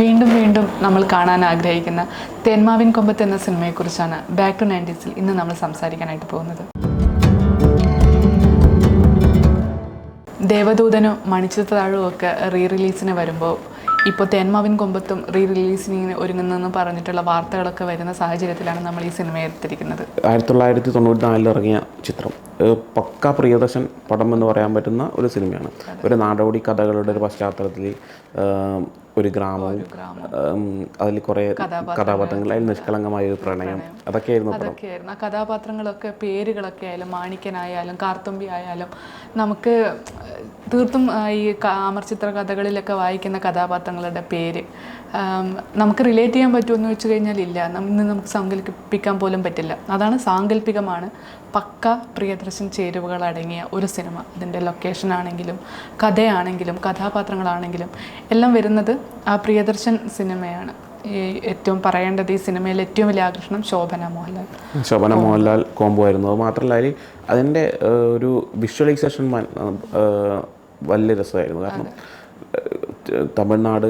വീണ്ടും വീണ്ടും നമ്മൾ കാണാൻ ആഗ്രഹിക്കുന്ന തെന്മാവിൻ കൊമ്പത്ത് എന്ന സിനിമയെക്കുറിച്ചാണ് ബാക്ക് ടു നയന്റീസിൽ ഇന്ന് നമ്മൾ സംസാരിക്കാനായിട്ട് പോകുന്നത്. ദേവദൂതനും മണിച്ചിത്താഴും ഒക്കെ റീ റിലീസിന് വരുമ്പോൾ ഇപ്പോൾ തേന്മാവിൻ കൊമ്പത്തും റീ റിലീസിന് ഇങ്ങനെ ഒരുങ്ങുന്നെന്ന് പറഞ്ഞിട്ടുള്ള വാർത്തകളൊക്കെ വരുന്ന സാഹചര്യത്തിലാണ് നമ്മൾ ഈ സിനിമ എടുത്തിരിക്കുന്നത്. ആയിരത്തി തൊള്ളായിരത്തി തൊണ്ണൂറ്റി നാലിൽ ഇറങ്ങിയ ചിത്രം. പക്ക പ്രിയദർശൻ പടം എന്ന് പറയാൻ പറ്റുന്ന ഒരു സിനിമയാണ്. ഒരു നാടോടി കഥകളുടെ ഒരു പശ്ചാത്തലത്തിൽ ഒരു ഗ്രാമം അതിൽ കുറേ കഥാപാത്രങ്ങൾ. അതിൽ നിഷ്കളങ്കമായ ഒരു പ്രണയം. അതൊക്കെയായിരുന്നു ആയിരുന്നു അതൊക്കെയായിരുന്നു. ആ കഥാപാത്രങ്ങളൊക്കെ പേരുകളൊക്കെ ആയാലും മാണിക്കനായാലും കാർത്തുമ്പി ആയാലും നമുക്ക് തീർത്തും ഈ അമർചിത്ര കഥകളിലൊക്കെ വായിക്കുന്ന കഥാപാത്രങ്ങളുടെ പേര് നമുക്ക് റിലേറ്റ് ചെയ്യാൻ പറ്റുമെന്ന് വെച്ച് കഴിഞ്ഞാൽ ഇല്ല. ഇന്ന് നമുക്ക് സങ്കല്പിക്കാൻ പോലും പറ്റില്ല. അതാണ് സാങ്കല്പികമാണ് പക്ക പ്രിയദർശൻ ചേരുവകൾ അടങ്ങിയ ഒരു സിനിമ. അതിന്റെ ലൊക്കേഷൻ ആണെങ്കിലും കഥയാണെങ്കിലും കഥാപാത്രങ്ങളാണെങ്കിലും എല്ലാം വരുന്നത് ആ പ്രിയദർശൻ സിനിമയാണ്. ഈ ഏറ്റവും പറയേണ്ടത് ഈ സിനിമയിൽ ഏറ്റവും വലിയ ആകർഷണം ശോഭന മോഹൻലാൽ. ശോഭന മോഹൻലാൽ കോംബോ ആയിരുന്നു. അത് മാത്രമല്ല അതിൽ അതിന്റെ ഒരു വിഷ്വലൈസേഷൻ വലിയ രസമായിരുന്നു. കാരണം തമിഴ്നാട്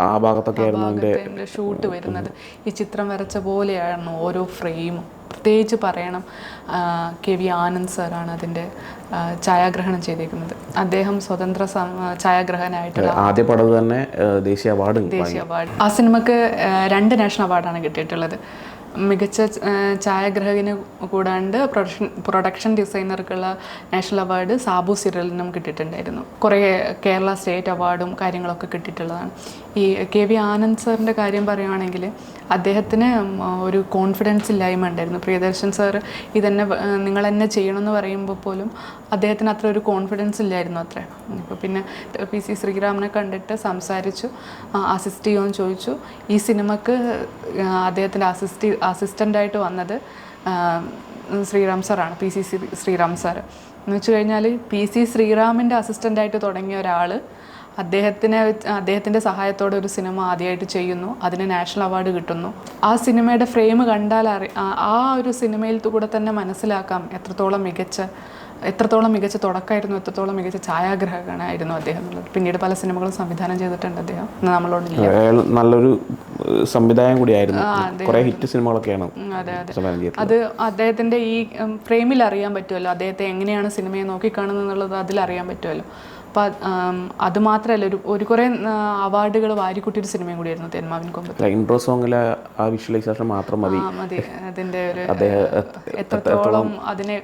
ആ ഭാഗത്തൊക്കെ ആയിരുന്നു അതിന്റെ ഷൂട്ട് വരുന്നത്. ഈ ചിത്രം വരച്ച പോലെയാണ് ഓരോ ഫ്രെയിമും പ്രത്യേകിച്ച് പറയണം. കെ വി ആനന്ദ് സാറാണ് അതിന്റെ ഛായാഗ്രഹണം ചെയ്തേക്കുന്നത്. അദ്ദേഹം സ്വതന്ത്ര ഛായാഗ്രഹനായിട്ടുള്ള ആദ്യ പടം തന്നെ ദേശീയ അവാർഡ് ദേശീയ അവാർഡ്. ആ സിനിമക്ക് രണ്ട് നാഷണൽ അവാർഡാണ് കിട്ടിയിട്ടുള്ളത്. മികച്ച ഛായാഗ്രഹകന് കൂടാണ്ട് പ്രൊഡക്ഷൻ പ്രൊഡക്ഷൻ ഡിസൈനർക്കുള്ള നാഷണൽ അവാർഡ് സാബു സീരിയലിനും കിട്ടിയിട്ടുണ്ടായിരുന്നു. കുറേ കേരള സ്റ്റേറ്റ് അവാർഡും കാര്യങ്ങളൊക്കെ കിട്ടിയിട്ടുള്ളതാണ്. ഈ കെ വി ആനന്ദ് സാറിന്റെ കാര്യം പറയുകയാണെങ്കിൽ അദ്ദേഹത്തിന് ഒരു കോൺഫിഡൻസ് ഇല്ലായ്മ ഉണ്ടായിരുന്നു. പ്രിയദർശൻ സാർ ഇതന്നെ നിങ്ങൾ തന്നെ ചെയ്യണമെന്ന് പറയുമ്പോൾ പോലും അദ്ദേഹത്തിന് അത്ര ഒരു കോൺഫിഡൻസ് ഇല്ലായിരുന്നു അത്ര. ഇപ്പോൾ പിന്നെ പി സി ശ്രീരാമനെ കണ്ടിട്ട് സംസാരിച്ചു അസിസ്റ്റ് ചെയ്യുമെന്ന് ചോദിച്ചു. ഈ സിനിമക്ക് അദ്ദേഹത്തിന്റെ അസിസ്റ്റ് അസിസ്റ്റന്റായിട്ട് വന്നത് ശ്രീറാം സാറാണ് പി സി ശ്രീറാം സാർ എന്ന് വെച്ച് കഴിഞ്ഞാൽ പി സി ശ്രീറാമിന്റെ അസിസ്റ്റന്റായിട്ട് തുടങ്ങിയ ഒരാൾ അദ്ദേഹത്തിന് അദ്ദേഹത്തിന്റെ സഹായത്തോടെ ഒരു സിനിമ ആദ്യമായിട്ട് ചെയ്യുന്നു. അതിന് നാഷണൽ അവാർഡ് കിട്ടുന്നു. ആ സിനിമയുടെ ഫ്രെയിം കണ്ടാൽ അറി ആ- ഒരു സിനിമയിൽ കൂടെ തന്നെ മനസ്സിലാക്കാം എത്രത്തോളം മികച്ച എത്രത്തോളം മികച്ച തുടക്കമായിരുന്നു എത്രത്തോളം മികച്ച ഛായാഗ്രഹകനായിരുന്നു അദ്ദേഹം. എന്നുള്ളത് പിന്നീട് പല സിനിമകളും സംവിധാനം ചെയ്തിട്ടുണ്ട് അദ്ദേഹം. നമ്മളോട് നല്ലൊരു സംവിധായകൻ കൂടിയായിരുന്നു. കുറേ ഹിറ്റ് സിനിമകളൊക്കെയാണ് അതെ അതെ. അത് അദ്ദേഹത്തിന്റെ ഈ ഫ്രെയിമിൽ അറിയാൻ പറ്റുമല്ലോ. അദ്ദേഹത്തെ എങ്ങനെയാണ് സിനിമയെ നോക്കിക്കാണുന്നത് എന്നുള്ളത് അതിൽ അറിയാൻ പറ്റുമല്ലോ. അപ്പം അത് മാത്രമല്ല ഒരു ഒരു കുറേ അവാർഡുകൾ വാരിക്കൂട്ടിയൊരു സിനിമയും കൂടിയായിരുന്നു തെന്മാവിൻ കൊമ്പത്ത്. ഇൻട്രോ സോങ്ങിലെ ആ വിഷ്വലൈസേഷൻ മാത്രം മതി. മതി. അതിന്റെ ഒരു എത്രത്തോളം അതിനെ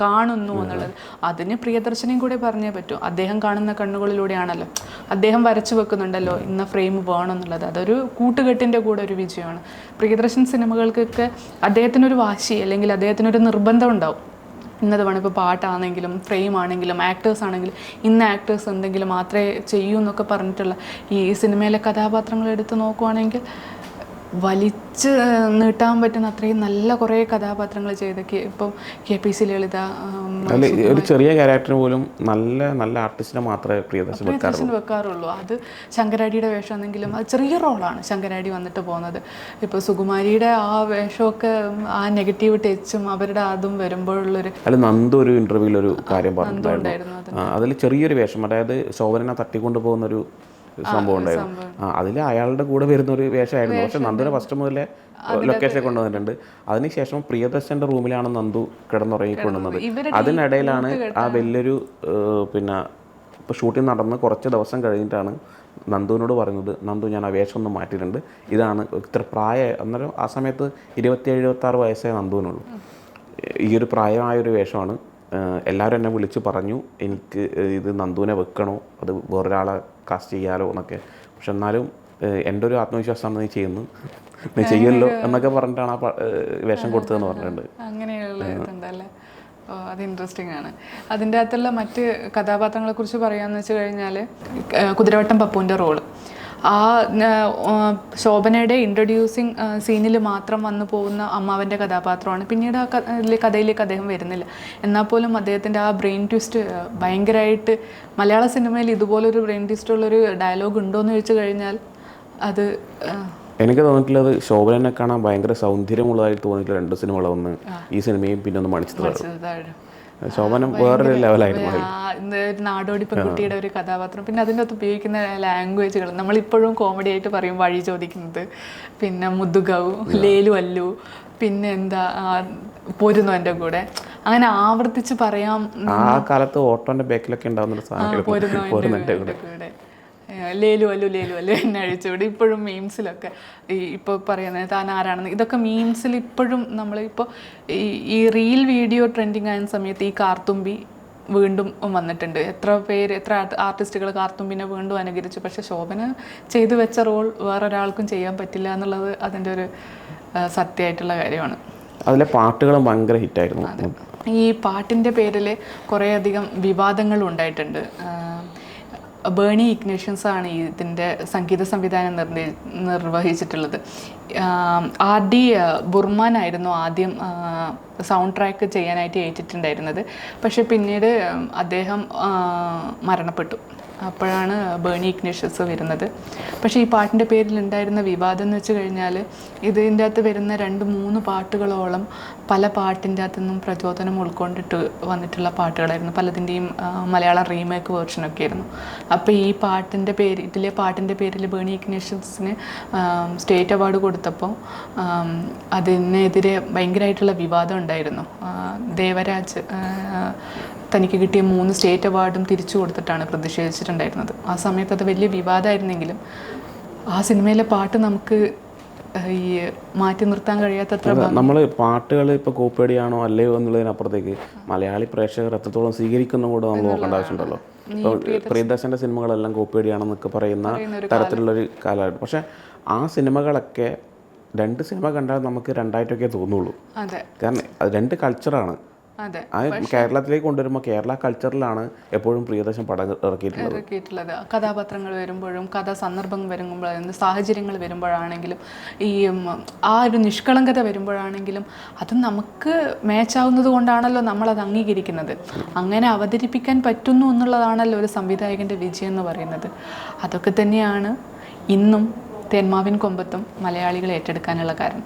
കാണുന്നു എന്നുള്ളത്. അതിന് പ്രിയദർശനെയും കൂടെ പറഞ്ഞേ പറ്റൂ. അദ്ദേഹം കാണുന്ന കണ്ണുകളിലൂടെയാണല്ലോ. അദ്ദേഹം വരച്ചു വെക്കുന്നുണ്ടല്ലോ ഇന്ന ഫ്രെയിം വേണം എന്നുള്ളത് അതൊരു കൂട്ടുകെട്ടിന്റെ കൂടെ ഒരു വിജയമാണ്. പ്രിയദർശൻ സിനിമകൾക്കൊക്കെ അദ്ദേഹത്തിനൊരു വാശി അല്ലെങ്കിൽ അദ്ദേഹത്തിനൊരു നിർബന്ധം ഉണ്ടാവും. ഇന്നത് വേണം. ഇപ്പോൾ പാട്ടാണെങ്കിലും ഫ്രെയിം ആണെങ്കിലും ആക്ടേഴ്സ് ആണെങ്കിലും ഇന്ന ആക്ടേഴ്സ് എന്തെങ്കിലും മാത്രമേ ചെയ്യൂ എന്നൊക്കെ പറഞ്ഞിട്ടുള്ള ഈ സിനിമയിലെ കഥാപാത്രങ്ങൾ എടുത്ത് നോക്കുവാണെങ്കിൽ വലിച്ച് നീട്ടാൻ പറ്റുന്ന അത്രയും നല്ല കുറേ കഥാപാത്രങ്ങൾ ചെയ്ത ഇപ്പം കെ പി സി ലളിത ഒരു ചെറിയ ക്യാരക്ടർ പോലും നല്ല നല്ല ആർട്ടിസ്റ്റിനെ മാത്രമേ പ്രിയദർശൻ വെക്കാറുള്ളൂ. പ്രിയദർശൻ വെക്കാറുള്ളൂ. അത് ശങ്കരാടിയുടെ വേഷമാണെങ്കിലും അത് ചെറിയ റോളാണ് ശങ്കരാടി വന്നിട്ട് പോകുന്നത്. ഇപ്പോൾ സുകുമാരിയുടെ ആ വേഷമൊക്കെ ആ നെഗറ്റീവ് ടച്ചും അവരുടെ അതും വരുമ്പോഴുള്ളൊരു അല്ല നന്ദു ഒരു ഇന്റർവ്യൂവിൽ ഒരു കാര്യം പറഞ്ഞു പറഞ്ഞിട്ടുണ്ടായിരുന്നു. അതിൽ ചെറിയൊരു വേഷം അതായത് ശോഭനെ തട്ടിക്കൊണ്ട് പോകുന്ന ഒരു സംഭവം ഉണ്ടായിരുന്നു. ആ അതിൽ അയാളുടെ കൂടെ വരുന്ന ഒരു വേഷമായിരുന്നു. പക്ഷെ നന്ദുനെ ഫസ്റ്റ് മുതലേ ലൊക്കേഷനിൽ കൊണ്ടുവന്നിട്ടുണ്ട്. അതിനുശേഷം പ്രിയദർശന്റെ റൂമിലാണ് നന്ദു കിടന്നുറങ്ങിക്കൊണ്ടുവന്നത് അതിനിടയിലാണ് ആ വലിയൊരു പിന്നെ ഇപ്പോൾ ഷൂട്ടിംഗ് നടന്ന് കുറച്ച് ദിവസം കഴിഞ്ഞിട്ടാണ് നന്ദുവിനോട് പറയുന്നത് നന്ദു ഞാൻ ആ വേഷം ഒന്ന് മാറ്റിയിട്ടുണ്ട്. ഇതാണ് ഇത്ര പ്രായ അന്നേരം ആ സമയത്ത് ഇരുപത്തി ഇരുപത്തിയേഴ് ഇരുപത്താറ് വയസ്സേ നന്ദുവിനുള്ളൂ. ഈ ഒരു പ്രായമായ ഒരു വേഷമാണ് എല്ലാവരും എന്നെ വിളിച്ച് പറഞ്ഞു എനിക്ക് ഇത് നന്ദുവിനെ വെക്കണോ അത് വേറൊരാളെ കാസ്റ്റ് ചെയ്യാലോ എന്നൊക്കെ. പക്ഷെ എന്നാലും എന്റെ ഒരു ആത്മവിശ്വാസമാണ് നീ ചെയ്യുന്നു നീ ചെയ്യല്ലോ എന്നൊക്കെ പറഞ്ഞിട്ടാണ് ആ വേഷം കൊടുത്തതെന്ന് പറഞ്ഞിട്ടുണ്ട്. അങ്ങനെയുള്ള ഇതുണ്ടല്ലേ? ഓ അത് ഇൻട്രസ്റ്റിംഗ് ആണ്. അതിന്റെ അകത്തുള്ള മറ്റ് കഥാപാത്രങ്ങളെ കുറിച്ച് പറയാന്ന് വെച്ച് കഴിഞ്ഞാൽ കുതിരവട്ടം പപ്പുവിന്റെ റോൾ ആ ശോഭനയുടെ ഇൻട്രൊഡ്യൂസിങ് സീനിൽ മാത്രം വന്നു പോകുന്ന അമ്മാവന്റെ കഥാപാത്രമാണ്. പിന്നീട് ആ കഥയിലേക്ക് അദ്ദേഹം വരുന്നില്ല. എന്നാൽ പോലും അദ്ദേഹത്തിന്റെ ആ ബ്രെയിൻ ട്വിസ്റ്റ് ഭയങ്കരമായിട്ട് മലയാള സിനിമയിൽ ഇതുപോലൊരു ബ്രെയിൻ ട്വിസ്റ്റ് ഉള്ളൊരു ഡയലോഗ് ഉണ്ടോ എന്ന് ചോദിച്ചു കഴിഞ്ഞാൽ അത് എനിക്ക് തോന്നിയിട്ടുള്ളത് ശോഭനെ കാണാൻ ഭയങ്കര സൗന്ദര്യമുള്ളതായിട്ട് തോന്നിയിട്ടുള്ള രണ്ട് സിനിമകളൊന്ന് ഈ സിനിമയും പിന്നെ ഒന്ന് മണിച്ചിത്ര ചെറുതായിട്ട് ശോഭനം വേറൊരു ലെവലായിരുന്നു നാടോടി പെൺകുട്ടിയുടെ ഒരു കഥാപാത്രം. പിന്നെ അതിനകത്ത് ഉപയോഗിക്കുന്ന ലാംഗ്വേജുകൾ നമ്മളിപ്പോഴും കോമഡി ആയിട്ട് പറയും വഴി ചോദിക്കുന്നത്. പിന്നെ മുതുകവു ലേലു അല്ലു പിന്നെ എന്താ പോരുന്നു എന്റെ കൂടെ. അങ്ങനെ ആവർത്തിച്ച് പറയാം. ആ കാലത്ത് ഓട്ടോന്റെ ബാക്കിലൊക്കെ ഉണ്ടാവുന്ന സാധനം പോരുന്നു എന്റെ കൂടെ. ലേലു അല്ലു ലേലു അല്ലു? എന്നെ അഴിച്ചുവിട് ഇപ്പോഴും മീംസിലൊക്കെ ഈ ഇപ്പോൾ പറയുന്നത് താൻ ആരാണെന്ന്. ഇതൊക്കെ മീംസിൽ ഇപ്പോഴും നമ്മളിപ്പോൾ ഈ ഈ റീൽ വീഡിയോ ട്രെൻഡിങ് ആയ സമയത്ത് ഈ കാർത്തുമ്പി വീണ്ടും വന്നിട്ടുണ്ട്. എത്ര പേര് എത്ര ആർട്ടിസ്റ്റുകൾ കാർത്തുമ്പിനെ വീണ്ടും അനുകരിച്ചു. പക്ഷെ ശോഭന ചെയ്തു വെച്ച റോൾ വേറൊരാൾക്കും ചെയ്യാൻ പറ്റില്ല എന്നുള്ളത് അതിന്റെ ഒരു സത്യമായിട്ടുള്ള കാര്യമാണ്. അതിലെ പാട്ടുകളും ഭയങ്കര ഹിറ്റായിരുന്നു ഈ പാട്ടിന്റെ പേരിൽ കുറേയധികം വിവാദങ്ങൾ ഉണ്ടായിട്ടുണ്ട്. ബേണി ഇഗ്നേഷ്യൻസ് ആണ് ഇതിന്റെ സംഗീത സംവിധാനം നിർണ നിർവഹിച്ചിട്ടുള്ളത്. ആർ ഡി ബുർമാൻ ആയിരുന്നു ആദ്യം സൗണ്ട് ട്രാക്ക് ചെയ്യാനായിട്ട് ഏറ്റിട്ടുണ്ടായിരുന്നത്. പക്ഷെ പിന്നീട് അദ്ദേഹം മരണപ്പെട്ടു. അപ്പോഴാണ് ബേണി ഇഗ്നേഷ്യസ് വരുന്നത്. പക്ഷേ ഈ പാട്ടിന്റെ പേരിൽ ഉണ്ടായിരുന്ന വിവാദം എന്ന് വെച്ച് കഴിഞ്ഞാൽ ഇതിന്റെ അകത്ത് വരുന്ന രണ്ട് മൂന്ന് പാട്ടുകളോളം പല പാട്ടിന്റെ അകത്തു നിന്നും പ്രചോദനം ഉൾക്കൊണ്ടിട്ട് വന്നിട്ടുള്ള പാട്ടുകളായിരുന്നു. പലതിന്റെയും മലയാളം റീമേക്ക് വേർഷനൊക്കെ ആയിരുന്നു. അപ്പോൾ ഈ പാട്ടിന്റെ പേര് ഇതിലെ പാട്ടിന്റെ പേരിൽ ബേണി ഇഗ്നേഷ്യസിന് സ്റ്റേറ്റ് അവാർഡ് കൊടുത്തപ്പോൾ അതിനെതിരെ ഭയങ്കരമായിട്ടുള്ള വിവാദം ഉണ്ടായിരുന്നു. ദേവരാജ് തനിക്ക് കിട്ടിയ മൂന്ന് സ്റ്റേറ്റ് അവാർഡും തിരിച്ചു കൊടുത്തിട്ടാണ് പ്രതിഷേധിച്ചിട്ടുണ്ടായിരുന്നത്. ആ സമയത്ത് അത് വലിയ വിവാദമായിരുന്നെങ്കിലും ആ സിനിമയിലെ പാട്ട് നമുക്ക് ഈ മാറ്റി നിർത്താൻ കഴിയാത്തത്ര നമ്മൾ പാട്ടുകൾ ഇപ്പോൾ കോപ്പിയടിയാണോ അല്ലയോ എന്നുള്ളതിനപ്പുറത്തേക്ക് മലയാളി പ്രേക്ഷകർ എത്രത്തോളം സ്വീകരിക്കുന്ന കൂടെ നമ്മൾ നോക്കേണ്ട ആവശ്യമുണ്ടല്ലോ. ഇപ്പോൾ പ്രിയദർശന്റെ സിനിമകളെല്ലാം കോപ്പിയടിയാണെന്നൊക്കെ പറയുന്ന തരത്തിലുള്ളൊരു കാലമാണ് പക്ഷേ ആ സിനിമകളൊക്കെ രണ്ട് സിനിമ കണ്ടാൽ നമുക്ക് രണ്ടായിട്ടൊക്കെ തോന്നുള്ളൂ. കാരണം രണ്ട് കൾച്ചറാണ് ആ കേരളത്തിലേക്ക് കൊണ്ടുവരുമ്പോൾ കേരള കൾച്ചറിലാണ് എപ്പോഴും പ്രിയദർശൻ പടം ഇറക്കിയിട്ടുള്ളത്. ഇറക്കിയിട്ടുള്ളത്. കഥാപാത്രങ്ങൾ വരുമ്പോഴും കഥാ സന്ദർഭം വരുമ്പോഴും സാഹചര്യങ്ങൾ വരുമ്പോഴാണെങ്കിലും ഈ ആ ഒരു നിഷ്കളങ്കത വരുമ്പോഴാണെങ്കിലും അത് നമുക്ക് മാച്ചാവുന്നത് കൊണ്ടാണല്ലോ നമ്മളത് അംഗീകരിക്കുന്നത്. അങ്ങനെ അവതരിപ്പിക്കാൻ പറ്റുന്നു എന്നുള്ളതാണല്ലോ ഒരു സംവിധായകന്റെ വിജയം എന്ന് പറയുന്നത്. അതൊക്കെ തന്നെയാണ് ഇന്നും തേന്മാവിൻ കൊമ്പത്തും മലയാളികൾ ഏറ്റെടുക്കാനുള്ള കാരണം.